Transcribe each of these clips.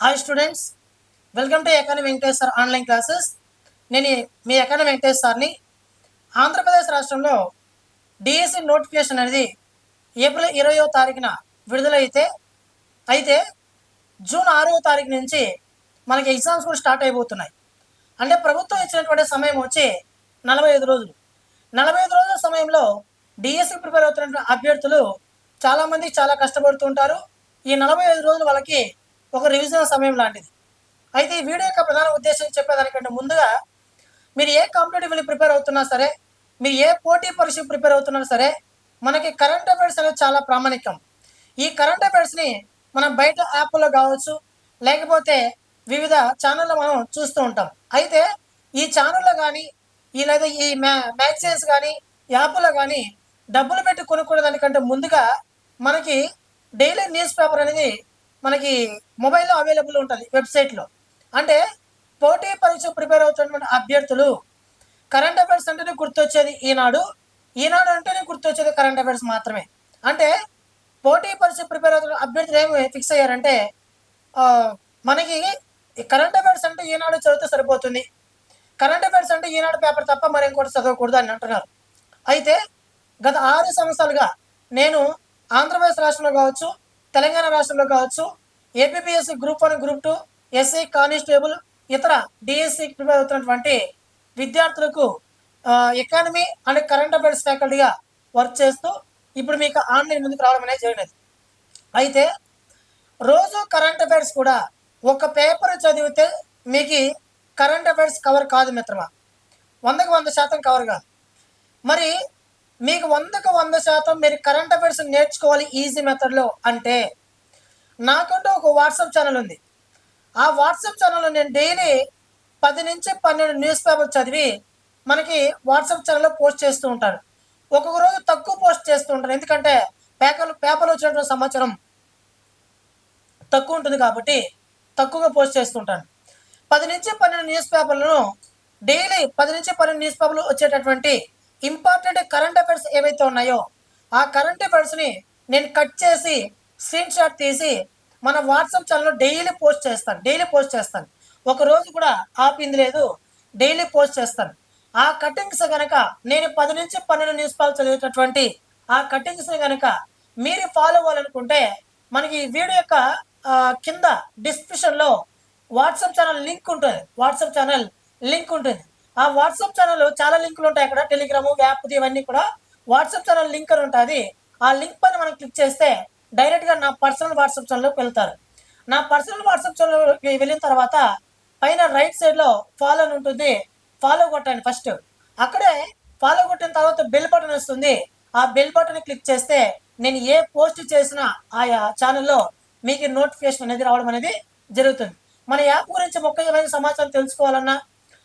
Hi students welcome to economy Venkatesh sir online classes నేను మీ economy Venkatesh సార్ని ఆంధ్రప్రదేశ్ రాష్ట్రంలో డిఎస్సి నోటిఫికేషన్ అనేది ఏప్రిల్ ఇరవయో తారీఖున విడుదలైతే అయితే జూన్ ఆరవ తారీఖు నుంచి మనకి ఎగ్జామ్స్ కూడా స్టార్ట్ అయిపోతున్నాయి. అంటే ప్రభుత్వం ఇచ్చినటువంటి సమయం వచ్చి నలభై ఐదు రోజులు. నలభై ఐదు రోజుల సమయంలో డిఎస్సి ప్రిపేర్ అవుతున్న అభ్యర్థులు చాలామంది చాలా కష్టపడుతుంటారు ఈ నలభై ఐదు రోజులు వాళ్ళకి ఒక రివిజన్ సమయం లాంటిది. అయితే ఈ వీడియో యొక్క ప్రధాన ఉద్దేశం చెప్పేదానికంటే ముందుగా మీరు ఏ కాంపిటేటివ్లీ ప్రిపేర్ అవుతున్నా సరే మీరు ఏ పోటీ పరీక్ష ప్రిపేర్ అవుతున్నా సరే మనకి కరెంట్ అఫైర్స్ అనేది చాలా ప్రామాణికం. ఈ కరెంట్ అఫైర్స్ని మనం బయట యాప్లో కావచ్చు లేకపోతే వివిధ ఛానల్లో మనం చూస్తూ ఉంటాం. అయితే ఈ ఛానల్లో కానీ ఈ లేదా ఈ మ్యా మ్యాగజైన్స్ కానీ యాప్లో కానీ డబ్బులు పెట్టి కొనుక్కునే దానికంటే ముందుగా మనకి డైలీ న్యూస్ పేపర్ అనేది మనకి మొబైల్లో అవైలబుల్ ఉంటుంది వెబ్సైట్లో. అంటే పోటీ పరీక్ష ప్రిపేర్ అవుతున్నటువంటి అభ్యర్థులు కరెంట్ అఫైర్స్ అంటేనే గుర్తొచ్చేది ఈనాడు. ఈనాడు అంటేనే గుర్తొచ్చేది కరెంట్ అఫైర్స్ మాత్రమే. అంటే పోటీ పరీక్ష ప్రిపేర్ అవుతున్న అభ్యర్థులు ఏమి ఫిక్స్ అయ్యారంటే మనకి కరెంట్ అఫైర్స్ అంటే ఈనాడు చదివితే సరిపోతుంది. కరెంట్ అఫైర్స్ అంటే ఈనాడు పేపర్ తప్ప మరి ఇంకోటి చదవకూడదు అని అంటున్నారు. అయితే గత ఆరు సంవత్సరాలుగా నేను ఆంధ్రప్రదేశ్ రాష్ట్రంలో కావచ్చు తెలంగాణ రాష్ట్రంలో కావచ్చు APPSC group one group two SC constable ఇతర డిఎస్సి ప్రిపేర్ అవుతున్నటువంటి విద్యార్థులకు ఎకానమీ అండ్ కరెంట్ అఫైర్స్ ఫ్యాకల్టీగా వర్క్ చేస్తూ ఇప్పుడు మీకు ఆన్లైన్ ముందుకు రావడం అనేది జరిగినది. అయితే రోజు కరెంట్ అఫైర్స్ కూడా ఒక పేపర్ చదివితే మీకు కరెంట్ అఫైర్స్ కవర్ కాదు మిత్రమా? వందకు వంద శాతం కవర్ కాదు. మరి మీకు వందకు వంద శాతం మీరు కరెంట్ అఫైర్స్ నేర్చుకోవాలి ఈజీ మెథడ్లో అంటే నాకంటూ ఒక వాట్సాప్ ఛానల్ ఉంది. ఆ వాట్సాప్ ఛానల్లో నేను డైలీ పది నుంచి పన్నెండు న్యూస్ పేపర్ చదివి మనకి వాట్సాప్ ఛానల్లో పోస్ట్ చేస్తూ ఉంటాను. ఒక్కొక్క రోజు తక్కువ పోస్ట్ చేస్తూ ఉంటాను. ఎందుకంటే పేపర్లు పేపర్లో వచ్చినటువంటి సమాచారం తక్కువ ఉంటుంది కాబట్టి తక్కువగా పోస్ట్ చేస్తుంటాను పది నుంచి పన్నెండు న్యూస్ పేపర్లను డైలీ పది నుంచి పన్నెండు న్యూస్ పేపర్లు వచ్చేటటువంటి ఇంపార్టెంట్ కరెంట్ అఫైర్స్ ఏవైతే ఉన్నాయో ఆ కరెంట్ అఫైర్స్ని నేను కట్ చేసి స్క్రీన్ షాట్ తీసి మన వాట్సాప్ ఛానల్లో డైలీ పోస్ట్ చేస్తాను డైలీ పోస్ట్ చేస్తాను. ఒక రోజు కూడా ఆపింది లేదు డైలీ పోస్ట్ చేస్తాను. ఆ కటింగ్స్ కనుక నేను పది నుంచి పన్నెండు న్యూస్ పేపర్ చదివేటటువంటి ఆ కటింగ్స్ని కనుక మీరు ఫాలో అవ్వాలనుకుంటే మనకి ఈ వీడియో యొక్క కింద డిస్క్రిప్షన్లో వాట్సాప్ ఛానల్ లింక్ ఉంటుంది. వాట్సాప్ ఛానల్ లింక్ ఉంటుంది. ఆ వాట్సాప్ ఛానల్ చాలా లింకులు ఉంటాయి అక్కడ. టెలిగ్రామ్ యాప్ ఇవన్నీ కూడా. వాట్సాప్ ఛానల్ లింక్ అని ఉంటుంది. ఆ లింక్ పైన మనం క్లిక్ చేస్తే డైరెక్ట్గా నా పర్సనల్ వాట్సాప్ ఛానల్లోకి వెళ్తారు. నా పర్సనల్ వాట్సాప్ ఛానల్లోకి వెళ్ళిన తర్వాత పైన రైట్ సైడ్లో ఫాలో అని ఉంటుంది. ఫాలో కొట్టండి ఫస్ట్. అక్కడే ఫాలో కొట్టిన తర్వాత బెల్ బటన్ వస్తుంది. ఆ బెల్ బటన్ క్లిక్ చేస్తే నేను ఏ పోస్ట్ చేసినా ఆయా ఛానల్లో మీకు నోటిఫికేషన్ అనేది రావడం అనేది జరుగుతుంది. మన యాప్ గురించి ముఖ్యమైన సమాచారం తెలుసుకోవాలన్నా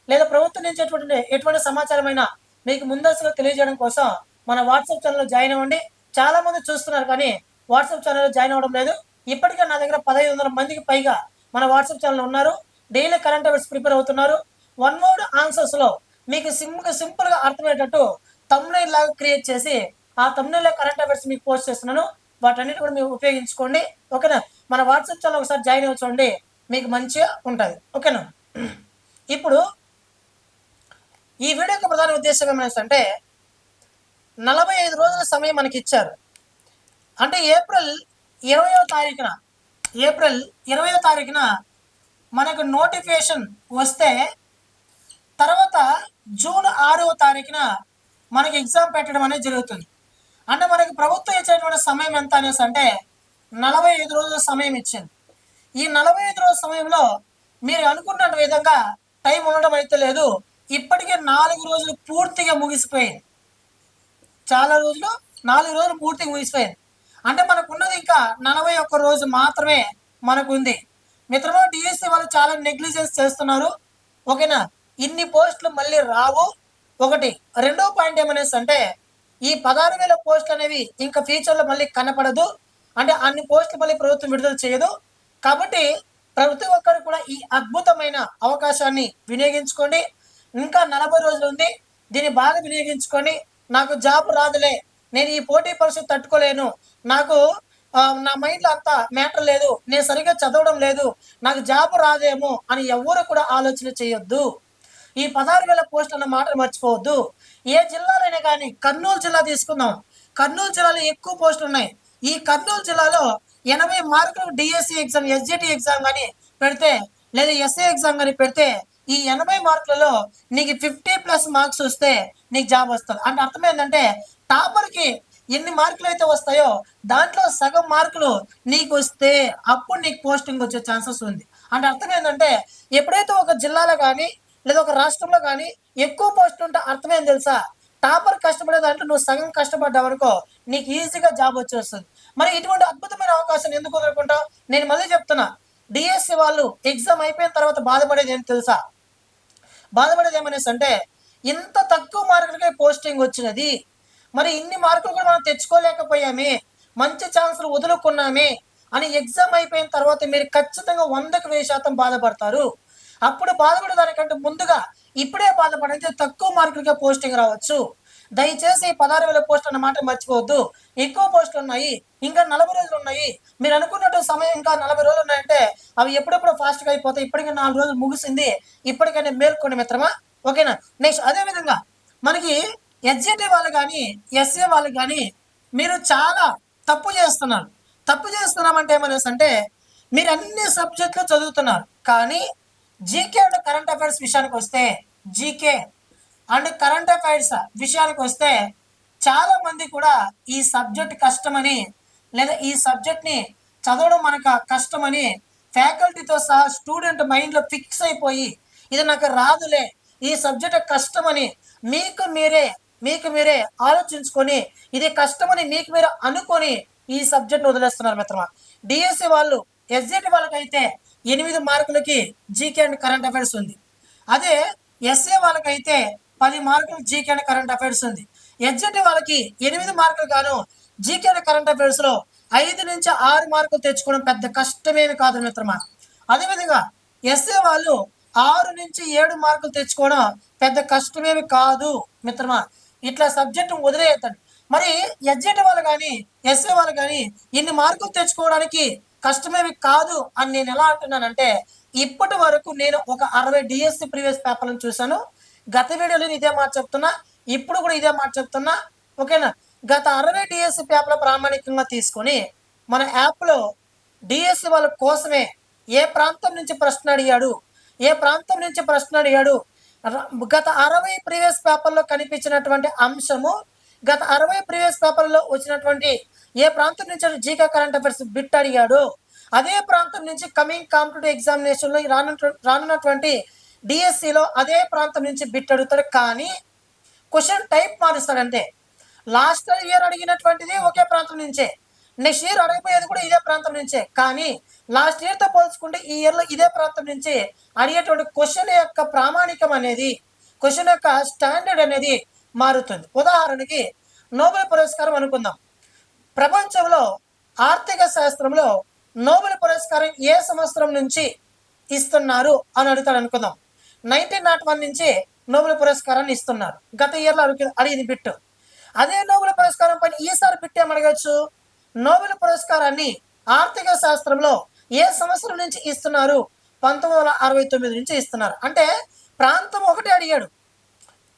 లేదా ప్రభుత్వం నుంచి ఎటువంటి ఎటువంటి సమాచారమైనా మీకు ముందస్తుగా తెలియజేయడం కోసం మన వాట్సాప్ ఛానల్లో జాయిన్ అవ్వండి. చాలా మంది చూస్తున్నారు కానీ వాట్సాప్ ఛానల్లో జాయిన్ అవ్వడం లేదు. ఇప్పటికే నా దగ్గర పదహైదు వందల మందికి పైగా మన వాట్సాప్ ఛానల్ ఉన్నారు. డైలీ కరెంట్ అఫైర్స్ ప్రిపేర్ అవుతున్నారు. వన్ వర్డ్ ఆన్సర్స్లో మీకు సింపుల్ సింపుల్గా అర్థమయ్యేటట్టు తమిళ లాగా క్రియేట్ చేసి ఆ తమ్నైల్ కరెంట్ అఫైర్స్ మీకు పోస్ట్ చేస్తున్నాను. వాటన్నిటి కూడా మీరు ఉపయోగించుకోండి. ఓకేనా? మన వాట్సాప్ ఛానల్ ఒకసారి జాయిన్ అవ్వ మీకు మంచిగా ఉంటుంది. ఓకేనా? ఇప్పుడు ఈ వీడియో యొక్క ప్రధాన ఉద్దేశం ఏమంటే నలభై ఐదు రోజుల సమయం మనకి ఇచ్చారు. అంటే ఏప్రిల్ ఇరవయో తారీఖున ఏప్రిల్ ఇరవయో తారీఖున మనకు నోటిఫికేషన్ వస్తే తర్వాత జూన్ ఆరవ తారీఖున మనకి ఎగ్జామ్ పెట్టడం అనేది జరుగుతుంది. అంటే మనకి ప్రభుత్వం ఇచ్చేటువంటి సమయం ఎంత అనేసి అంటే నలభై ఐదు రోజుల సమయం ఇచ్చింది. ఈ నలభై ఐదు రోజుల సమయంలో మీరు అనుకున్న విధంగా టైం ఉండడం అయితే లేదు. ఇప్పటికే నాలుగు రోజులు పూర్తిగా ముగిసిపోయింది. చాలా రోజులు నాలుగు రోజులు పూర్తిగా ముగిసిపోయింది. అంటే మనకు ఉన్నది ఇంకా నలభై ఒక్క రోజు మాత్రమే మనకు ఉంది మిత్రమా డిఎస్సి వాళ్ళు చాలా నెగ్లిజెన్స్ చేస్తున్నారు. ఓకేనా? ఇన్ని పోస్టులు మళ్ళీ రావు. ఒకటి రెండో పాయింట్ ఏమనేసి అంటే ఈ పదహారు వేల పోస్టులు అనేవి ఇంకా ఫ్యూచర్లో మళ్ళీ కనపడదు. అంటే అన్ని పోస్టులు మళ్ళీ ప్రభుత్వం విడుదల చేయదు. కాబట్టి ప్రతి ఒక్కరు కూడా ఈ అద్భుతమైన అవకాశాన్ని వినియోగించుకోండి. ఇంకా నలభై రోజులు ఉంది. దీన్ని బాగా వినియోగించుకొని నాకు జాబ్ రాదులే. నేను ఈ పోటీ పరిస్థితి తట్టుకోలేను. నాకు నా మైండ్లో అంత మ్యాటర్ లేదు. నేను సరిగ్గా చదవడం లేదు. నాకు జాబ్ రాదేమో అని ఎవరు కూడా ఆలోచన చేయొద్దు. ఈ పదహారు వేల పోస్టులు అన్న మాట మర్చిపోవద్దు. ఏ జిల్లాలైనా కానీ కర్నూలు జిల్లా తీసుకుందాం. కర్నూలు జిల్లాలో ఎక్కువ పోస్టులు ఉన్నాయి. ఈ కర్నూలు జిల్లాలో ఎనభై మార్కులు డిఎస్సి ఎగ్జామ్ ఎస్జిటి ఎగ్జామ్ కానీ పెడితే లేదా ఎస్ఏ ఎగ్జామ్ కానీ పెడితే ఈ ఎనభై మార్కులలో నీకు ఫిఫ్టీ ప్లస్ మార్క్స్ వస్తే నీకు జాబ్ వస్తుంది. అంటే అర్థం ఏంటంటే టాపర్కి ఎన్ని మార్కులు అయితే వస్తాయో దాంట్లో సగం మార్కులు నీకు వస్తే అప్పుడు నీకు పోస్టింగ్ వచ్చే ఛాన్సెస్ ఉంది. అంటే అర్థం ఏంటంటే ఎప్పుడైతే ఒక జిల్లాలో కానీ లేదా ఒక రాష్ట్రంలో కానీ ఎక్కువ పోస్ట్ ఉంటే అర్థమేం తెలుసా? టాపర్ కష్టపడే దాంట్లో నువ్వు సగం కష్టపడ్డావు అనుకో నీకు ఈజీగా జాబ్ వచ్చేస్తుంది. మరి ఇటువంటి అద్భుతమైన అవకాశం ఎందుకు వదులుకుంటావు? నేను మళ్ళీ చెప్తున్నా డిఎస్సి వాళ్ళు ఎగ్జామ్ అయిపోయిన తర్వాత బాధపడేది ఏం తెలుసా? బాధపడేది ఏమనేసి అంటే ఇంత తక్కువ మార్కులకే పోస్టింగ్ వచ్చినది. మరి ఇన్ని మార్కులు కూడా మనం తెచ్చుకోలేకపోయామే. మంచి ఛాన్సులు వదులుకున్నామే అని ఎగ్జామ్ అయిపోయిన తర్వాత మీరు ఖచ్చితంగా వందకు వెయ్యి శాతం బాధపడతారు. అప్పుడు బాధపడే దానికంటే ముందుగా ఇప్పుడే బాధపడితే తక్కువ మార్కులకే పోస్టింగ్ రావచ్చు. దయచేసి పదహారు వేల పోస్టులు అన్న మాట మర్చిపోవద్దు. ఎక్కువ పోస్టులు ఉన్నాయి ఇంకా నలభై రోజులు ఉన్నాయి. మీరు అనుకున్నట్టు సమయం ఇంకా నలభై రోజులు ఉన్నాయంటే అవి ఎప్పుడెప్పుడు ఫాస్ట్గా అయిపోతాయి. ఇప్పటికే నాలుగు రోజులు ముగిసింది. ఇప్పటికైనా మేల్కోండి మిత్రమా? ఓకేనా? నెక్స్ట్ అదే విధంగా మనకి ఎస్జిటి వాళ్ళు కానీ ఎస్ఏ వాళ్ళు కానీ మీరు చాలా తప్పు చేస్తున్నారు. తప్పు చేస్తున్నామంటే ఏమనేసి అంటే మీరు అన్ని సబ్జెక్టులు చదువుతున్నారు. కానీ జీకే అండ్ కరెంట్ అఫైర్స్ విషయానికి వస్తే జీకే అండ్ కరెంట్ అఫైర్స్ విషయానికి వస్తే చాలా మంది కూడా ఈ సబ్జెక్ట్ కష్టమని లేదా ఈ సబ్జెక్ట్ని చదవడం మనకు కష్టమని ఫ్యాకల్టీతో సహా స్టూడెంట్ మైండ్లో ఫిక్స్ అయిపోయి ఇది నాకు రాదులే ఈ సబ్జెక్ట్ కష్టమని మీకు మీరే మీకు మీరే ఆలోచించుకొని ఇది కష్టమని మీకు మీరు అనుకొని ఈ సబ్జెక్ట్ వదిలేస్తున్నారు మిత్రమా. డిఎస్సి వాళ్ళు ఎస్జిటి వాళ్ళకైతే ఎనిమిది మార్కులకి జీకే అండ్ కరెంట్ అఫైర్స్ ఉంది. అదే ఎస్ఏ వాళ్ళకైతే పది మార్కులు జీకే అండ్ కరెంట్ అఫైర్స్ ఉంది. ఎగ్జిట్ వాళ్ళకి ఎనిమిది మార్కులు గాను జీకే అనే కరెంట్ అఫైర్స్లో ఐదు నుంచి ఆరు మార్కులు తెచ్చుకోవడం పెద్ద కష్టమేమి కాదు మిత్రమా. అదేవిధంగా ఎస్ఏ వాళ్ళు ఆరు నుంచి ఏడు మార్కులు తెచ్చుకోవడం పెద్ద కష్టమేమి కాదు మిత్రమా. ఇట్లా సబ్జెక్ట్ వదిలేయద్దండి. మరి ఎగ్జిట్ వాళ్ళు కానీ ఎస్ఏ వాళ్ళు కానీ ఇన్ని మార్కులు తెచ్చుకోవడానికి కష్టమేమి కాదు అని నేను ఎలా అంటున్నానంటే ఇప్పటి వరకు నేను ఒక అరవై డిఎస్సి ప్రీవియస్ పేపర్లను చూశాను. గత వీడియోలో ఇదే మాట చెప్తున్నా ఇప్పుడు కూడా ఇదే మాట చెప్తున్నా ఓకేనా? గత అరవై డిఎస్సి పేపర్లు ప్రామాణికంగా తీసుకొని మన యాప్లో డిఎస్సి వాళ్ళ కోసమే ఏ ప్రాంతం నుంచి ప్రశ్న అడిగాడు ఏ ప్రాంతం నుంచి ప్రశ్న అడిగాడు గత అరవై ప్రీవియస్ పేపర్లో కనిపించినటువంటి అంశము గత అరవై ప్రీవియస్ పేపర్లో వచ్చినటువంటి ఏ ప్రాంతం నుంచి జీకే కరెంట్ అఫైర్స్ బిట్ అడిగాడు అదే ప్రాంతం నుంచి కమింగ్ కాంపిటేటివ్ ఎగ్జామినేషన్లో రానున్నటువంటి డిఎస్సిలో అదే ప్రాంతం నుంచి బిట్ అడుగుతాడు. కానీ క్వశ్చన్ టైప్ మారుస్తాడంటే లాస్ట్ ఇయర్ అడిగినటువంటిది ఒకే ప్రాంతం నుంచే. నెక్స్ట్ ఇయర్ అడగబోయేది కూడా ఇదే ప్రాంతం నుంచే. కానీ లాస్ట్ ఇయర్తో పోల్చుకుంటే ఈ ఇయర్లో ఇదే ప్రాంతం నుంచి అడిగేటువంటి క్వశ్చన్ యొక్క ప్రామాణికం అనేది క్వశ్చన్ యొక్క స్టాండర్డ్ అనేది మారుతుంది. ఉదాహరణకి నోబెల్ పురస్కారం అనుకుందాం. ప్రపంచంలో ఆర్థిక శాస్త్రంలో నోబెల్ పురస్కారం ఏ సంవత్సరం నుంచి ఇస్తున్నారు అని అడుగుతాడు అనుకుందాం. నైన్టీన్ నాట్ వన్ నుంచి నోబెల్ పురస్కారాన్ని ఇస్తున్నారు. గత ఇయర్లో అడిగి అడిగింది బిట్ అదే నోబెల్ పురస్కారం పైన ఈసారి బిట్ ఏం నోబెల్ పురస్కారాన్ని ఆర్థిక శాస్త్రంలో ఏ సంవత్సరం నుంచి ఇస్తున్నారు? పంతొమ్మిది వందల అరవై తొమ్మిది నుంచి ఇస్తున్నారు. అంటే ప్రాంతం ఒకటే అడిగాడు.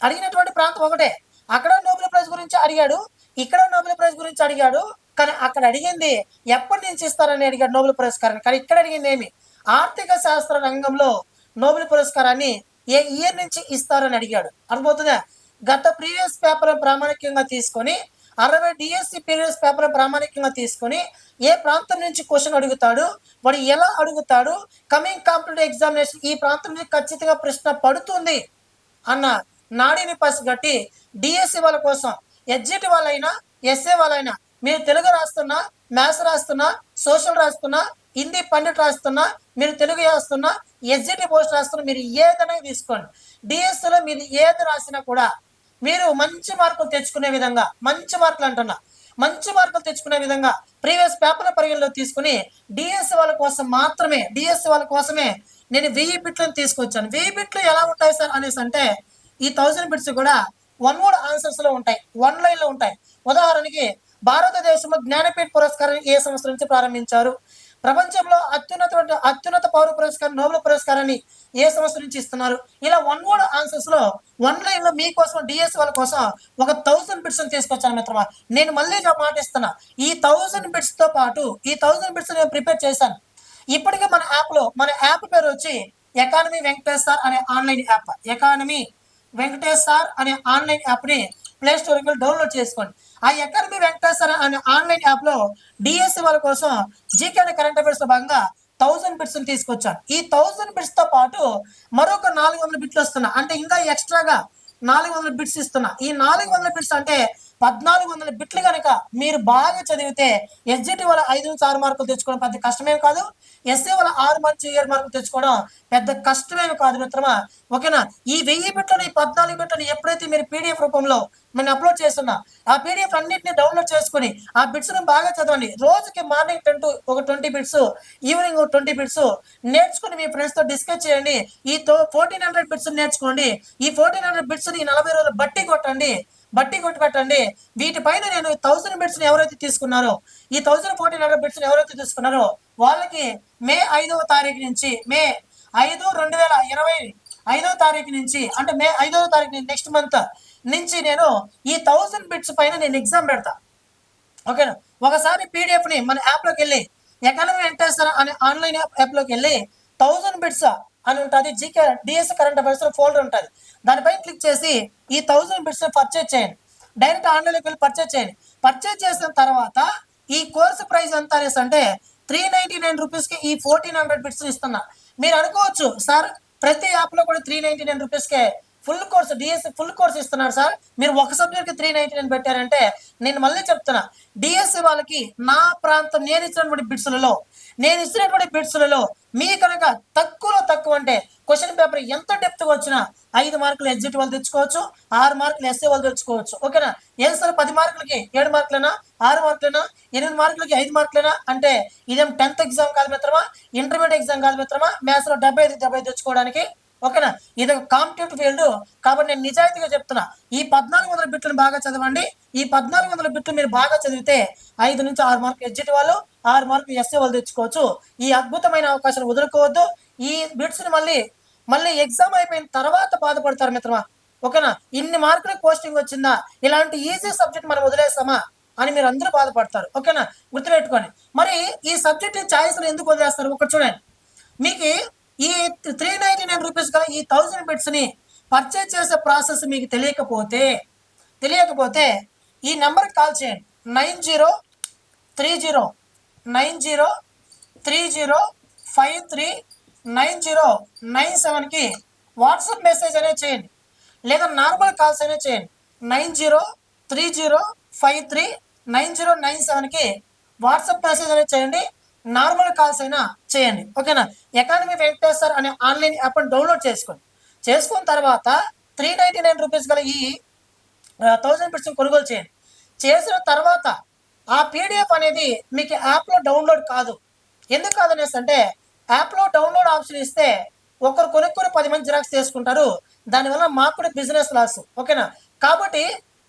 అడిగినటువంటి ప్రాంతం ఒకటే. అక్కడ నోబెల్ ప్రైజ్ గురించి అడిగాడు. ఇక్కడ నోబెల్ ప్రైజ్ గురించి అడిగాడు. కానీ అక్కడ అడిగింది ఎప్పటి నుంచి ఇస్తారని అడిగాడు నోబెల్ పురస్కారాన్ని. కానీ ఇక్కడ అడిగింది ఏమి? ఆర్థిక శాస్త్ర రంగంలో నోబెల్ పురస్కారాన్ని ఏ ఇయర్ నుంచి ఇస్తారని అడిగాడు. అర్థమవుతుందా? గత ప్రీవియస్ పేపర్ ప్రామాణికంగా తీసుకొని అరవై డిఎస్సి ప్రీవియస్ పేపర్ ప్రామాణికంగా తీసుకొని ఏ ప్రాంతం నుంచి క్వశ్చన్ అడుగుతాడు వాడు ఎలా అడుగుతాడు కమింగ్ కాంపిటేటివ్ ఎగ్జామినేషన్ ఈ ప్రాంతం నుంచి ఖచ్చితంగా ప్రశ్న పడుతుంది అన్న నాడిని పసిగట్టి డిఎస్సి వాళ్ళ కోసం ఎడ్జిటి వాళ్ళైనా ఎస్ఏ వాళ్ళైనా మీరు తెలుగు రాస్తున్నా మ్యాథ్స్ రాస్తున్నా సోషల్ రాస్తున్నా హిందీ పండిట్ రాస్తున్నా మీరు తెలుగు రాస్తున్నా ఎస్జిటి పోస్ట్ రాస్తున్నా మీరు ఏదైనా తీసుకోండి. డిఎస్సిలో మీరు ఏది రాసినా కూడా మీరు మంచి మార్కులు తెచ్చుకునే విధంగా మంచి మార్కులు అంటున్నా మంచి మార్కులు తెచ్చుకునే విధంగా ప్రీవియస్ పేపర్ల పరిగణలో తీసుకుని డిఎస్సి వాళ్ళ కోసం మాత్రమే డిఎస్సి వాళ్ళ కోసమే నేను వెయ్యి బిట్లను తీసుకొచ్చాను. వెయ్యి బిట్లు ఎలా ఉంటాయి సార్ అనేసి అంటే ఈ థౌజండ్ బిట్స్ కూడా వన్ వర్డ్ ఆన్సర్స్లో ఉంటాయి వన్ లైన్లో ఉంటాయి. ఉదాహరణకి భారతదేశంలో జ్ఞానపీఠ పురస్కారం ఏ సంవత్సరం నుంచి ప్రారంభించారు? ప్రపంచంలో అత్యున్నత అత్యున్నత పౌర పురస్కారం నోబెల్ పురస్కారాన్ని ఏ సంవత్సరం నుంచి ఇస్తున్నారు? ఇలా వన్ వర్డ్ ఆన్సర్స్లో వన్ లైన్లో మీకోసం డిఎస్ వాళ్ళ కోసం ఒక థౌసండ్ బిట్స్ తీసుకొచ్చాను మిత్రమా. నేను మళ్ళీ మాట ఇస్తున్నా. ఈ థౌసండ్ బిట్స్తో పాటు ఈ థౌసండ్ బిట్స్ నేను ప్రిపేర్ చేశాను. ఇప్పటికే మన యాప్లో మన యాప్ పేరు వచ్చి ఎకానమీ వెంకటేష్ సార్ అనే online app economy Venkatesh sir అనే ఆన్లైన్ యాప్ని ప్లే స్టోర్ డౌన్లోడ్ చేసుకోండి. ఆ అకాడమీ వెంకటేశ్వర అనే ఆన్లైన్ యాప్లో డిఎస్సి వాళ్ళ కోసం జీకే అండ్ కరెంట్ అఫైర్స్లో భాగంగా థౌసండ్ బిట్స్ తీసుకొచ్చాను ఈ థౌసండ్ బిట్స్తో పాటు మరొక నాలుగు వందల బిట్లు వస్తున్నా. అంటే ఇంకా ఎక్స్ట్రాగా నాలుగు వందల బిట్స్ ఇస్తున్నా. ఈ నాలుగు వందల బిట్స్ అంటే పద్నాలుగు వందల బిట్లు కనుక మీరు బాగా చదివితే ఎస్జిటి వల్ల ఐదు నుంచి ఆరు మార్కులు తెచ్చుకోవడం పెద్ద కష్టమేం కాదు. ఎస్ఏ వల్ల ఆరు మంచి ఏడు మార్కులు తెచ్చుకోవడం పెద్ద కష్టమేమి కాదు మిత్రమా. ఓకేనా? ఈ వెయ్యి బిట్లను ఈ పద్నాలుగు బిట్లను ఎప్పుడైతే మీరు పీడిఎఫ్ రూపంలో నేను అప్లోడ్ చేస్తున్నా ఆ పీడిఎఫ్ అన్నింటినీ డౌన్లోడ్ చేసుకుని ఆ బిట్స్ను బాగా చదవండి. రోజుకి మార్నింగ్ టెన్ టు ఒక ట్వంటీ బిట్స్ ఈవినింగ్ ఒక ట్వంటీ బిట్స్ నేర్చుకుని మీ ఫ్రెండ్స్తో డిస్కస్ చేయండి. ఈ ఫోర్టీన్ హండ్రెడ్ బిట్స్ నేర్చుకోండి. ఈ ఫోర్టీన్ హండ్రెడ్ బిట్స్ని నలభై రోజులు బట్టి కొట్టండి. బట్టి కొట్టి పెట్టండి వీటిపైన నేను థౌసండ్ బిట్స్ ఎవరైతే తీసుకున్నారో ఈ థౌసండ్ ఫోర్టీన్ హండ్రెడ్ బిట్స్ ఎవరైతే తీసుకున్నారో వాళ్ళకి మే ఐదవ తారీఖు నుంచి మే ఐదు రెండు వేల ఇరవై ఐదవ తారీఖు నుంచి అంటే మే ఐదవ తారీఖు నుంచి నెక్స్ట్ మంత్ నుంచి నేను ఈ థౌసండ్ బిట్స్ పైన నేను ఎగ్జామ్ పెడతా. ఓకేనా? ఒకసారి పీడిఎఫ్ని మన యాప్లోకి వెళ్ళి ఎకానమీ ఎంటర్ అనే ఆన్లైన్ యాప్లోకి వెళ్ళి థౌసండ్ బిట్స్ అని ఉంటుంది. GK DS current affairs folder ఉంటుంది. దానిపైన క్లిక్ చేసి ఈ థౌజండ్ బిట్స్ పర్చేజ్ చేయండి. డైరెక్ట్ ఆన్లైన్లోకి వెళ్ళి పర్చేజ్ చేయండి. పర్చేజ్ చేసిన తర్వాత ఈ కోర్సు ప్రైస్ ఎంత అనేసి అంటే త్రీ నైన్టీ నైన్ రూపీస్కి ఈ ఫోర్టీన్ హండ్రెడ్ బిట్స్ ఇస్తున్నా. మీరు అనుకోవచ్చు సార్ ప్రతి యాప్లో కూడా త్రీ నైన్టీ నైన్ రూపీస్కే full course DSC full course ఇస్తున్నారు సార్ మీరు ఒక సబ్జెక్ట్కి త్రీ నైన్టీ నైన్ పెట్టారంటే నేను మళ్ళీ చెప్తున్నా డిఎస్సి వాళ్ళకి నా ప్రాంతం నేను ఇచ్చినటువంటి బిట్స్లలో నేను ఇచ్చినటువంటి బిట్స్లలో మీ కనుక తక్కువలో తక్కువ అంటే క్వశ్చన్ పేపర్ ఎంత డెప్త్ వచ్చినా ఐదు మార్కులు ఎగ్జిట్ వాళ్ళు తెచ్చుకోవచ్చు ఆరు మార్కులు ఎస్ఏ వాళ్ళు తెచ్చుకోవచ్చు. ఓకేనా ఏం సార్ పది మార్కులకి ఏడు మార్కులైనా? ఆరు మార్కులైనా? ఎనిమిది మార్కులకి ఐదు మార్కులైనా? అంటే ఇదేం టెన్త్ ఎగ్జామ్ కాదు మిత్రమా ఇంటర్మీడియట్ ఎగ్జామ్ కాదు మిత్రమా మ్యాథ్స్లో డెబ్బై ఐదు డెబ్బై తెచ్చుకోవడానికి ఓకేనా? ఇది ఒక కాంపిటేటివ్ ఫీల్డ్. కాబట్టి నేను నిజాయితీగా చెప్తున్నా. ఈ పద్నాలుగు వందల బిట్లను బాగా చదవండి. ఈ పద్నాలుగు వందల బిట్లు మీరు బాగా చదివితే ఐదు నుంచి ఆరు మార్కులు ఎగ్జిట్ వాళ్ళు ఆరు మార్కులు ఎస్ఏ వాళ్ళు తెచ్చుకోవచ్చు. ఈ అద్భుతమైన అవకాశాన్ని వదులుకోవద్దు. ఈ బిట్స్ని మళ్ళీ మళ్ళీ ఎగ్జామ్ అయిపోయిన తర్వాత బాధపడతారు మిత్రమా? ఓకేనా? ఇన్ని మార్కులు పోస్టింగ్ వచ్చిందా? ఇలాంటి ఈజీ సబ్జెక్ట్ మనం వదిలేస్తామా? అని మీరు అందరూ బాధపడతారు. ఓకేనా? గుర్తుపెట్టుకోండి. మరి ఈ సబ్జెక్ట్ ఛాయిస్లు ఎందుకు వదిలేస్తారు? ఒకటి చూడండి. మీకు ఈ త్రీ నైన్టీ నైన్ రూపీస్ గల ఈ థౌజండ్ బిట్స్ని పర్చేజ్ చేసే ప్రాసెస్ మీకు తెలియకపోతే తెలియకపోతే ఈ నెంబర్కి కాల్ చేయండి. Nine zero three zero nine zero three zero five three nine zero nine సెవెన్కి వాట్సాప్ మెసేజ్ అనేది చేయండి. లేదా నార్మల్ కాల్స్ అనేది చేయండి. Nine zero three zero five three nine zero nine సెవెన్కి వాట్సాప్ మెసేజ్ అనేది చేయండి. నార్మల్ కాల్స్ అయినా చేయండి. ఓకేనా? ఎకానమీ వెంకటేశ్వర్ అనే ఆన్లైన్ యాప్ని డౌన్లోడ్ చేసుకోండి. చేసుకున్న తర్వాత త్రీ నైంటీ నైన్ రూపీస్ గల ఈ థౌజండ్ పర్సెంట్ కొనుగోలు చేయండి. చేసిన తర్వాత ఆ పీడిఎఫ్ అనేది మీకు యాప్లో డౌన్లోడ్ కాదు. ఎందుకు కాదనేసి అంటే యాప్లో డౌన్లోడ్ ఆప్షన్ ఇస్తే ఒకరు కొనుక్కొని పది మంది జిరాక్స్ చేసుకుంటారు దానివల్ల మాకు కూడా బిజినెస్ లాస్. ఓకేనా? కాబట్టి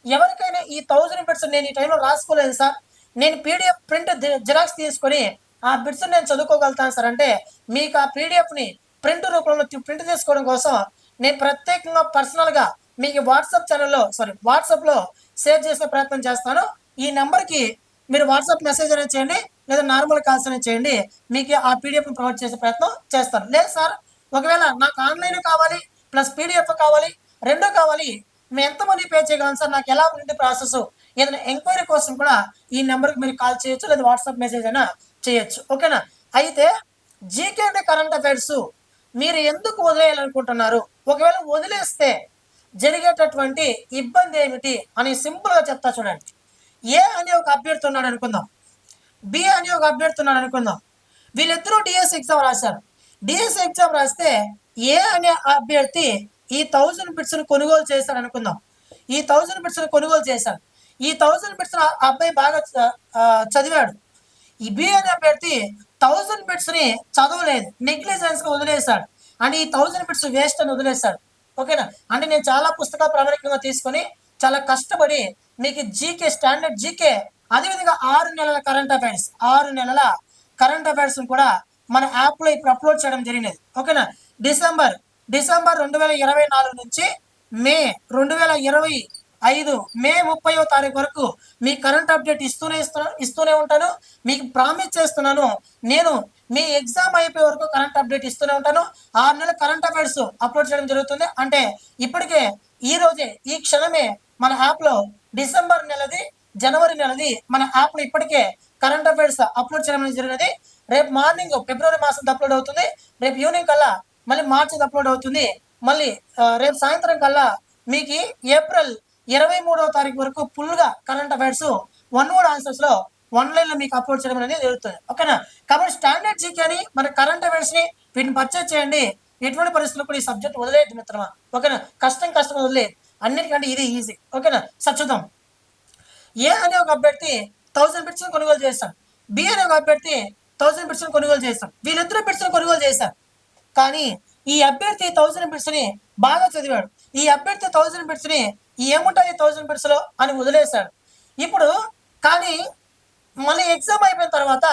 ఎవరికైనా ఈ థౌజండ్ బిట్స్ నేను ఈ టైంలో రాసుకోలేదు సార్. నేను పీడిఎఫ్ ప్రింట్ జిరాక్స్ తీసుకొని ఆ బిట్స్ నేను చదువుకోగలుగుతాను సార్. అంటే మీకు ఆ పీడిఎఫ్ని ప్రింట్ రూపంలో ప్రింట్ తీసుకోవడం కోసం నేను ప్రత్యేకంగా పర్సనల్గా మీకు వాట్సాప్ ఛానల్లో సారీ వాట్సాప్లో షేర్ చేసే ప్రయత్నం చేస్తాను. ఈ నెంబర్కి మీరు వాట్సాప్ మెసేజ్ అనేది చేయండి లేదా నార్మల్ కాల్స్ అనేది చేయండి మీకు ఆ పీడిఎఫ్ని ప్రొవైడ్ చేసే ప్రయత్నం చేస్తాను. లేదు సార్ ఒకవేళ నాకు ఆన్లైన్ కావాలి ప్లస్ పీడిఎఫ్ కావాలి రెండూ కావాలి మేము ఎంత మనీ పే చేయగలం సార్? నాకు ఎలా ఉంది ప్రాసెస్? ఏదైనా ఎంక్వైరీ కోసం కూడా ఈ నెంబర్కి మీరు కాల్ చేయొచ్చు లేదా వాట్సాప్ మెసేజ్ అయినా చేయొచ్చు. ఓకేనా? అయితే జీకే అంటే కరెంట్ అఫైర్స్ మీరు ఎందుకు వదిలేయాలనుకుంటున్నారు? ఒకవేళ వదిలేస్తే జరిగేటటువంటి ఇబ్బంది ఏమిటి అని సింపుల్గా చెప్తా చూడండి. ఏ అని ఒక అభ్యర్థి ఉన్నాడు అనుకుందాం. బి అని ఒక అభ్యర్థి ఉన్నాడు అనుకుందాం. వీళ్ళిద్దరూ డిఎస్ ఎగ్జామ్ రాశారు. డిఎస్ ఎగ్జామ్ రాస్తే ఏ అనే అభ్యర్థి ఈ థౌజండ్ బిట్స్ని కొనుగోలు చేశాడు అనుకుందాం. ఈ థౌజండ్ బిట్స్ని కొనుగోలు చేశాడు. ఈ థౌజండ్ బిట్స్ అబ్బాయి బాగా చదివాడు. ఈ బి అనే అభ్యర్థి థౌజండ్ బిట్స్ని చదవలేదు. నెగ్లిజెన్స్గా వదిలేశాడు. అంటే ఈ థౌజండ్ బిట్స్ వేస్ట్ అని వదిలేశాడు. ఓకేనా? అంటే నేను చాలా పుస్తకాలు ప్రామాణికంగా తీసుకొని చాలా కష్టపడి మీకు జీకే స్టాండర్డ్ జీకే అదేవిధంగా ఆరు నెలల కరెంట్ అఫైర్స్ ఆరు నెలల కరెంట్ అఫైర్స్ కూడా మన యాప్లో ఇప్పుడు అప్లోడ్ చేయడం జరిగినది. ఓకేనా? డిసెంబర్ డిసెంబర్ రెండు వేల ఇరవై నాలుగు నుంచి మే రెండు వేల ఇరవై ఐదు మే ముప్పైవ తారీఖు వరకు మీ కరెంట్ అప్డేట్ ఇస్తూనే ఇస్తున్నా ఇస్తూనే ఉంటాను. మీకు ప్రామిస్ చేస్తున్నాను నేను మీ ఎగ్జామ్ అయిపోయే వరకు కరెంట్ అప్డేట్ ఇస్తూనే ఉంటాను. ఆరు నెలల కరెంట్ అఫైర్స్ అప్లోడ్ చేయడం జరుగుతుంది. అంటే ఇప్పటికే ఈ రోజే ఈ క్షణమే మన యాప్లో డిసెంబర్ నెలది జనవరి నెలది మన యాప్లో ఇప్పటికే కరెంట్ అఫైర్స్ అప్లోడ్ చేయడం జరిగినది. రేపు మార్నింగ్ ఫిబ్రవరి మాసం అప్లోడ్ అవుతుంది. రేపు ఈవినింగ్ కల్లా మళ్ళీ మార్చి అప్లోడ్ అవుతుంది. మళ్ళీ రేపు సాయంత్రం కల్లా మీకు ఏప్రిల్ ఇరవై మూడవ తారీఖు వరకు ఫుల్గా కరెంట్ అఫైర్స్ వన్ వర్డ్ ఆన్సర్స్లో వన్లో మీకు అప్లోడ్ చేయడం అనేది జరుగుతుంది. ఓకేనా? కాబట్టి స్టాండర్డ్ జీకే అని మన కరెంట్ అఫైర్స్ని వీటిని పర్చేజ్ చేయండి. ఎటువంటి పరిస్థితుల్లో కూడా ఈ సబ్జెక్ట్ వదిలేదు మిత్రమా? ఓకేనా? కష్టం కష్టం వదిలేదు అన్నిటికంటే ఇది ఈజీ. ఓకేనా? సచ్చుదాం ఏ అనే ఒక అభ్యర్థి థౌసండ్ బిట్స్ కొనుగోలు చేస్తాం. బి అనే ఒక అభ్యర్థి థౌసండ్ బిట్స్ కొనుగోలు చేస్తాం. వీళ్ళిద్దరు బిట్స్ కొనుగోలు చేశారు. కానీ ఈ అభ్యర్థి థౌసండ్ బిట్స్ని బాగా చదివాడు. ఈ అభ్యర్థి థౌసండ్ బిట్స్ని ఏముంటాయి థౌజండ్ బిట్స్లో అని వదిలేశాడు. ఇప్పుడు కానీ మళ్ళీ ఎగ్జామ్ అయిపోయిన తర్వాత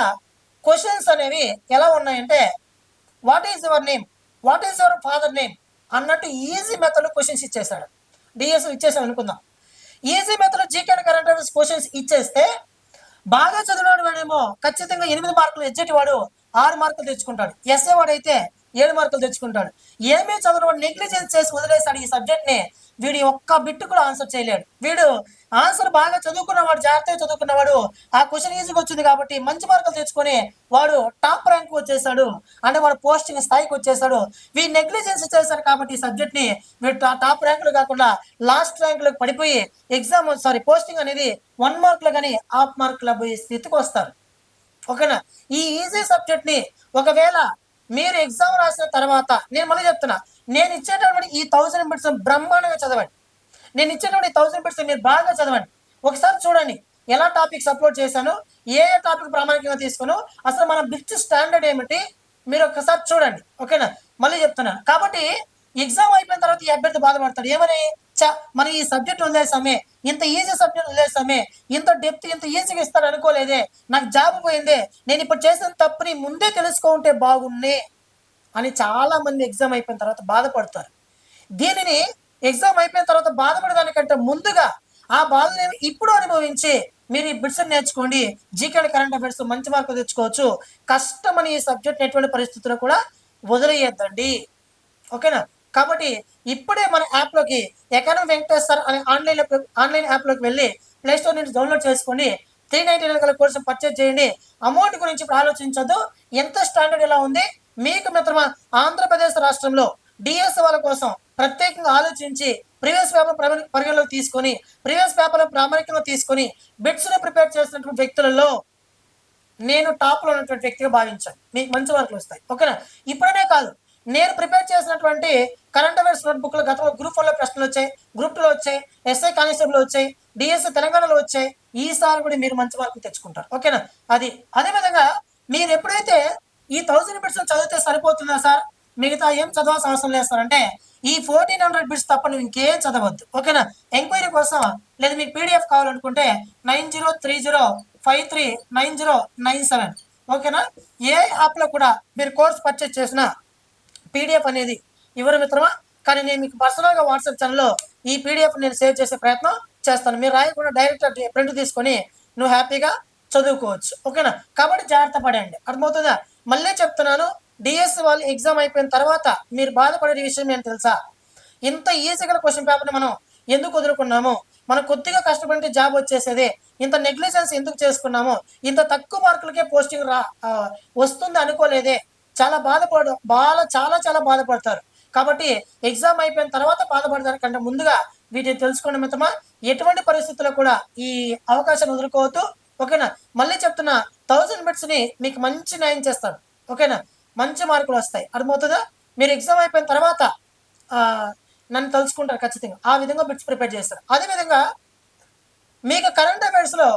క్వశ్చన్స్ అనేవి ఎలా ఉన్నాయంటే what is your name what is your father name అన్నట్టు ఈజీ మెథడ్ క్వశ్చన్స్ ఇచ్చేసాడు డిఎస్ ఇచ్చేసాడు అనుకుందాం. Easy method GK current affairs questions ఇచ్చేస్తే బాగా చదివినాడు వాడేమో ఖచ్చితంగా ఎనిమిది మార్కులు ఎజ్జటి వాడు ఆరు మార్కులు తెచ్చుకుంటాడు. ఎస్ఏ వాడు అయితే ఏడు మార్కులు తెచ్చుకుంటాడు. ఏమీ చదవడం నెగ్లిజెన్స్ చేసి వదిలేశాడు ఈ సబ్జెక్ట్ని వీడి ఒక్క బిట్ కూడా ఆన్సర్ చేయలేడు. వీడు ఆన్సర్ బాగా చదువుకున్నవాడు జాగ్రత్తగా చదువుకున్నవాడు ఆ క్వశ్చన్ ఈజీగా వచ్చింది కాబట్టి మంచి మార్కులు తెచ్చుకొని వాడు టాప్ ర్యాంక్ వచ్చేసాడు. అంటే వాడు పోస్టింగ్ స్థాయికి వచ్చేసాడు. వీడు నెగ్లిజెన్స్ చేశారు కాబట్టి ఈ సబ్జెక్ట్ని వీడు టా- టాప్ ర్యాంకులు కాకుండా లాస్ట్ ర్యాంకులకు పడిపోయి ఎగ్జామ్ సారీ పోస్టింగ్ అనేది వన్ మార్కులు కానీ హాఫ్ మార్కుల పోయే స్థితికి వస్తారు. ఓకేనా? ఈ ఈజీ సబ్జెక్ట్ని ఒకవేళ మీరు ఎగ్జామ్ రాసిన తర్వాత నేను మళ్ళీ చెప్తున్నా నేను ఇచ్చేటటువంటి ఈ థౌసండ్ బిట్స్ బ్రహ్మాండంగా చదవండి. నేను ఇచ్చేటువంటి థౌసండ్ బిట్స్ మీరు బాగా చదవండి. ఒకసారి చూడండి ఎలా టాపిక్స్ అప్లోడ్ చేశాను ఏ ఏ టాపిక్ ప్రామాణికంగా తీసుకును అసలు మన బిట్స్ స్టాండర్డ్ ఏమిటి మీరు ఒకసారి చూడండి. ఓకేనా? మళ్ళీ చెప్తున్నాను కాబట్టి ఎగ్జామ్ అయిపోయిన తర్వాత ఈ అభ్యర్థి బాధపడతాడు. ఏమని? చా మనం ఈ సబ్జెక్ట్ వదిలేసామే ఇంత ఈజీ సబ్జెక్ట్ వదిలేసామే ఇంత డెప్త్ ఇంత ఈజీగా ఇస్తారు అనుకోలేదే. నాకు జాబ్ పోయిందే. నేను ఇప్పుడు చేసిన తప్పుని ముందే తెలుసుకుంటే బాగుండే అని చాలా మంది ఎగ్జామ్ అయిపోయిన తర్వాత బాధపడతారు. దీనిని ఎగ్జామ్ అయిపోయిన తర్వాత బాధపడదానికంటే ముందుగా ఆ బాధని ఇప్పుడు అనుభవించి మీరు ఈ బిట్స్ నేర్చుకోండి. జీకేడ్ కరెంట్ అఫైర్స్ మంచి మార్కులు తెచ్చుకోవచ్చు. కష్టమని ఈ సబ్జెక్ట్ ఎటువంటి పరిస్థితుల్లో కూడా వదిలేయద్దండి. ఓకేనా? కాబట్టి ఇప్పుడే మన యాప్లోకి ఎకానమీ వెంకటేశ్వర్ అనే ఆన్లైన్ ఆన్లైన్ యాప్లోకి వెళ్ళి ప్లే స్టోర్ నుంచి డౌన్లోడ్ చేసుకొని త్రీ నైన్టీ నైన్ గల కోర్సు పర్చేజ్ చేయండి. అమౌంట్ గురించి ఇప్పుడు ఆలోచించొద్దు. ఎంత స్టాండర్డ్ ఎలా ఉంది? మీకు మిత్రమా ఆంధ్రప్రదేశ్ రాష్ట్రంలో డిఎస్ వాళ్ళ కోసం ప్రత్యేకంగా ఆలోచించి ప్రీవియస్ పేపర్ పరిగణలోకి తీసుకొని ప్రీవియస్ పేపర్ ప్రామాణికంగా తీసుకొని బిట్స్ని ప్రిపేర్ చేసినటువంటి వ్యక్తులలో నేను టాప్లో ఉన్నటువంటి వ్యక్తిగా భావించాను. మీకు మంచి మార్కులు వస్తాయి. ఓకేనా? ఇప్పుడనే కాదు. నేను ప్రిపేర్ చేసినటువంటి కరెంట్ అఫైర్స్ నోట్ బుక్లో గతంలో గ్రూప్ వన్లో ప్రశ్నలు వచ్చాయి గ్రూప్ టూ లో వచ్చాయి ఎస్ఐ కానిస్టేబుల్ వచ్చాయి డిఎస్ఐ తెలంగాణలో వచ్చాయి. ఈసారి కూడా మీరు మంచి మార్కులు తెచ్చుకుంటారు. ఓకేనా? అది అదే విధంగా మీరు ఎప్పుడైతే ఈ థౌసండ్ బిట్స్ చదివితే సరిపోతుందా సార్? మిగతా ఏం చదవాల్సిన అవసరం లేదు సార్. అంటే ఈ ఫోర్టీన్ హండ్రెడ్ బిట్స్ తప్ప నువ్వు ఇంకేం చదవద్దు. ఓకేనా? ఎంక్వైరీ కోసం లేదా మీకు పీడిఎఫ్ కావాలనుకుంటే nine zero three zero five three nine zero nine seven. ఓకేనా? ఏ యాప్లో కూడా మీరు కోర్స్ పర్చేస్ చేసినా పీడిఎఫ్ అనేది ఇవ్వరు మిత్రమా? కానీ నేను మీకు పర్సనల్గా వాట్సాప్ ఛానల్లో ఈ పీడిఎఫ్ నేను సేవ్ చేసే ప్రయత్నం చేస్తాను. మీరు రాయకుండా డైరెక్ట్ ప్రింట్ తీసుకొని నువ్వు హ్యాపీగా చదువుకోవచ్చు. ఓకేనా? కాబట్టి జాగ్రత్త పడండి. అర్థమవుతుందా? మళ్ళీ చెప్తున్నాను డిఎస్ వాళ్ళు ఎగ్జామ్ అయిపోయిన తర్వాత మీరు బాధపడే విషయం ఏంటి తెలుసా? ఇంత ఈజీగా క్వశ్చన్ పేపర్ని మనం ఎందుకు వదులుకున్నాము? మనం కొద్దిగా కష్టపడితే జాబ్ వచ్చేసేదే. ఇంత నెగ్లిజెన్స్ ఎందుకు చేసుకున్నాము? ఇంత తక్కువ మార్కులకే పోస్టింగ్ రా వస్తుంది అనుకోలేదే. చాలా బాధపడడం బాగా చాలా చాలా బాధపడతారు. కాబట్టి ఎగ్జామ్ అయిపోయిన తర్వాత బాధపడడానికంటే ముందుగా వీటిని తెలుసుకోండి మిత్రమా? ఎటువంటి పరిస్థితుల్లో కూడా ఈ అవకాశాన్ని వదులుకోవద్దు. ఓకేనా? మళ్ళీ చెప్తున్నా థౌజండ్ బిట్స్ని మీకు మంచి న్యాయం చేస్తాను. ఓకేనా? మంచి మార్కులు వస్తాయి. అర్థమవుతుందా? మీరు ఎగ్జామ్ అయిపోయిన తర్వాత నన్ను తెలుసుకుంటారు ఖచ్చితంగా. ఆ విధంగా బిట్స్ ప్రిపేర్ చేస్తారు. అదేవిధంగా మీకు కరెంట్ అఫైర్స్లో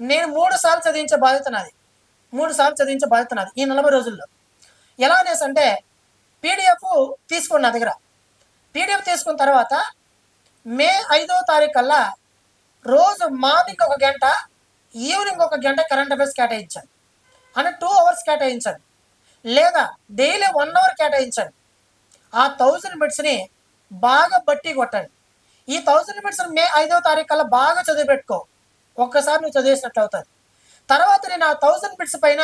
నేను మూడు సార్లు చదివించే బాధ్యత నాది. మూడు సార్లు చదివించే బాధ్యత నాది ఈ నలభై రోజుల్లో. ఎలా అనేసి అంటే పీడిఎఫ్ తీసుకోండి నా దగ్గర. పీడిఎఫ్ తీసుకున్న తర్వాత మే ఐదో తారీఖు కల్లా రోజు మార్నింగ్ ఒక గంట ఈవినింగ్ ఒక గంట కరెంట్ అఫైర్స్ కేటాయించండి అంటే టూ అవర్స్ కేటాయించండి లేదా డైలీ వన్ అవర్ కేటాయించండి ఆ థౌజండ్ బిట్స్ని బాగా బట్టి కొట్టండి. ఈ థౌజండ్ బిట్స్ మే ఐదో తారీఖు కల్లా బాగా చదివి పెట్టుకో ఒక్కసారి నువ్వు చదివేసినట్లు అవుతుంది తర్వాత నేను ఆ థౌజండ్ బిట్స్ పైన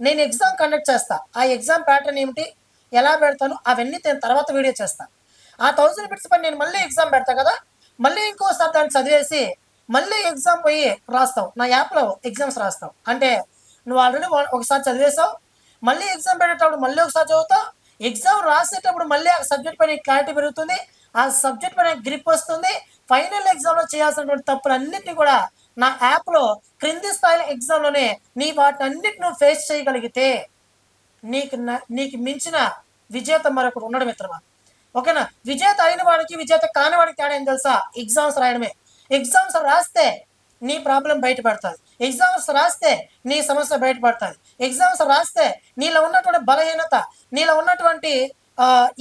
నేను ఎగ్జామ్ కండక్ట్ చేస్తా. ఆ ఎగ్జామ్ ప్యాటర్న్ ఏమిటి? ఎలా పెడతాను? అవన్నీ నేను తర్వాత వీడియో చేస్తాను ఆ థౌజండ్ బిట్స్ పని నేను మళ్ళీ ఎగ్జామ్ పెడతా కదా? మళ్ళీ ఇంకోసారి దాన్ని చదివేసి మళ్ళీ ఎగ్జామ్ పోయి రాస్తావు. నా యాప్లో ఎగ్జామ్స్ రాస్తావు. అంటే నువ్వు ఆల్రెడీ ఒకసారి చదివేసావు మళ్ళీ ఎగ్జామ్ పెట్టేటప్పుడు మళ్ళీ ఒకసారి చదువుతావు. ఎగ్జామ్ రాసేటప్పుడు మళ్ళీ ఆ సబ్జెక్ట్ పైన క్లారిటీ పెరుగుతుంది. ఆ సబ్జెక్ట్ పైన గ్రిప్ వస్తుంది. ఫైనల్ ఎగ్జామ్లో చేయాల్సినటువంటి తప్పులన్నింటినీ కూడా నా యాప్లో క్రింది స్థాయిలో ఎగ్జామ్లోనే నీ వాటన్నిటి నువ్వు ఫేస్ చేయగలిగితే నీకు నీకు మించిన విజేత మరొకటి ఉండడం మిత్రమా ఓకేనా? విజేత అయిన వాడికి విజేత కాని వాడికి తేడా ఏం తెలుసా? ఎగ్జామ్స్ రాయడమే. ఎగ్జామ్స్ రాస్తే నీ ప్రాబ్లం బయటపడుతుంది. ఎగ్జామ్స్ రాస్తే నీ సమస్య బయటపడుతుంది. ఎగ్జామ్స్ రాస్తే నీలో ఉన్నటువంటి బలహీనత నీలో ఉన్నటువంటి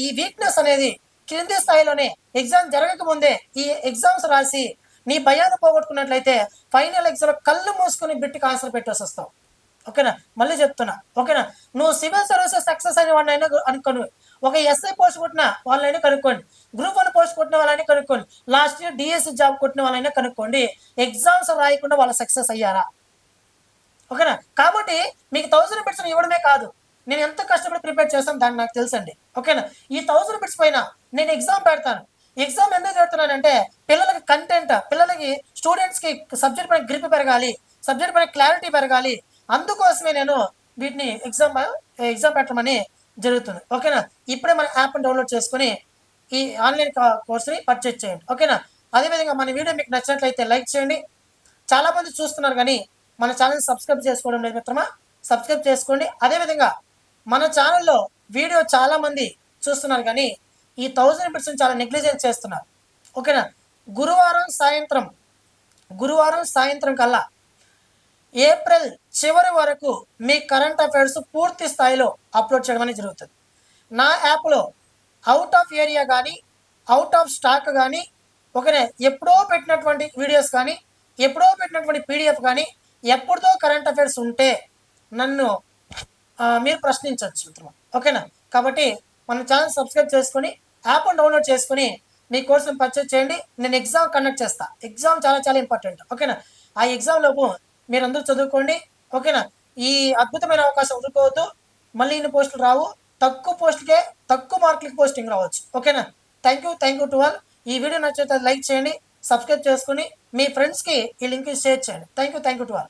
ఈ వీక్నెస్ అనేది క్రింది స్థాయిలోనే ఎగ్జామ్ జరగక ముందే ఈ ఎగ్జామ్స్ రాసి నీ భయాన్ని పోగొట్టుకున్నట్లయితే ఫైనల్ ఎగ్జామ్ కళ్ళు మూసుకుని బిట్టుకు ఆన్సర్ పెట్టేసి వస్తావు. ఓకేనా? మళ్ళీ చెప్తున్నా. ఓకేనా? నువ్వు సివిల్ సర్వీసెస్ సక్సెస్ అయిన అయినా అనుకోను. ఒక ఎస్ఐ పోస్ట్ కొట్టిన వాళ్ళైనా కనుక్కోండి. గ్రూప్ వన్ పోస్ట్ కొట్టిన వాళ్ళైనా కనుక్కోండి. లాస్ట్ ఇయర్ డిఎస్సి జాబ్ కొట్టిన వాళ్ళైనా కనుక్కోండి. ఎగ్జామ్స్ రాయకుండా వాళ్ళు సక్సెస్ అయ్యారా? ఓకేనా? కాబట్టి మీకు థౌసండ్ బిట్స్ ఇవ్వడమే కాదు. నేను ఎంత కష్టపడి ప్రిపేర్ చేస్తాను దాన్ని నాకు తెలుసండి. ఓకేనా? ఈ థౌసండ్ బిట్స్ పైన నేను ఎగ్జామ్ పెడతాను. ఎగ్జామ్ ఎందుకు పెడుతున్నానంటే పిల్లలకి కంటెంట్ పిల్లలకి స్టూడెంట్స్కి సబ్జెక్ట్ పైన గ్రిప్ పెరగాలి సబ్జెక్ట్ పైన క్లారిటీ పెరగాలి. అందుకోసమే నేను వీటిని ఎగ్జామ్ ఎగ్జామ్ పెట్టమని జరుగుతుంది. ఓకేనా? ఇప్పుడే మన యాప్ని డౌన్లోడ్ చేసుకుని ఈ ఆన్లైన్ కోర్స్ని పర్చేజ్ చేయండి. ఓకేనా? అదేవిధంగా మన వీడియో మీకు నచ్చినట్లయితే లైక్ చేయండి. చాలామంది చూస్తున్నారు కానీ మన ఛానల్ సబ్స్క్రైబ్ చేసుకోవడం లేదు మిత్రమా? సబ్స్క్రైబ్ చేసుకోండి. అదేవిధంగా మన ఛానల్లో వీడియో చాలామంది చూస్తున్నారు కానీ ఈ థౌజండ్ పర్సెంట్ చాలా నెగ్లిజెన్స్ చేస్తున్నారు. ఓకేనా? గురువారం సాయంత్రం గురువారం సాయంత్రం కల్లా ఏప్రిల్ చివరి వరకు మీ కరెంట్ అఫైర్స్ పూర్తి స్థాయిలో అప్లోడ్ చేయడం అనేది జరుగుతుంది. నా యాప్లో అవుట్ ఆఫ్ ఏరియా కానీ అవుట్ ఆఫ్ స్టాక్ కానీ ఒకనే ఎప్పుడో పెట్టినటువంటి వీడియోస్ కానీ ఎప్పుడో పెట్టినటువంటి పీడిఎఫ్ కానీ ఎప్పుడుదో కరెంట్ అఫైర్స్ ఉంటే నన్ను మీరు ప్రశ్నించవచ్చు మిత్రమా ఓకేనా? కాబట్టి మన ఛానల్ సబ్స్క్రైబ్ చేసుకొని యాప్ డౌన్లోడ్ చేసుకొని మీ కోర్సును పర్చేజ్ చేయండి. నేను ఎగ్జామ్ కండక్ట్ చేస్తా. ఎగ్జామ్ చాలా చాలా ఇంపార్టెంట్ ఓకేనా? ఆ ఎగ్జామ్ లోపు మీరందరూ చదువుకోండి. ఓకేనా? ఈ అద్భుతమైన అవకాశం వదులుకోవద్దు. మళ్ళీ ఇన్ని పోస్టులు రావు. తక్కువ పోస్టుకే తక్కువ మార్కులకి పోస్టింగ్ రావచ్చు. ఓకేనా? Thank you thank you to all ఈ వీడియో నచ్చితే లైక్ చేయండి సబ్స్క్రైబ్ చేసుకుని మీ ఫ్రెండ్స్కి ఈ లింక్ షేర్ చేయండి. Thank you thank you to all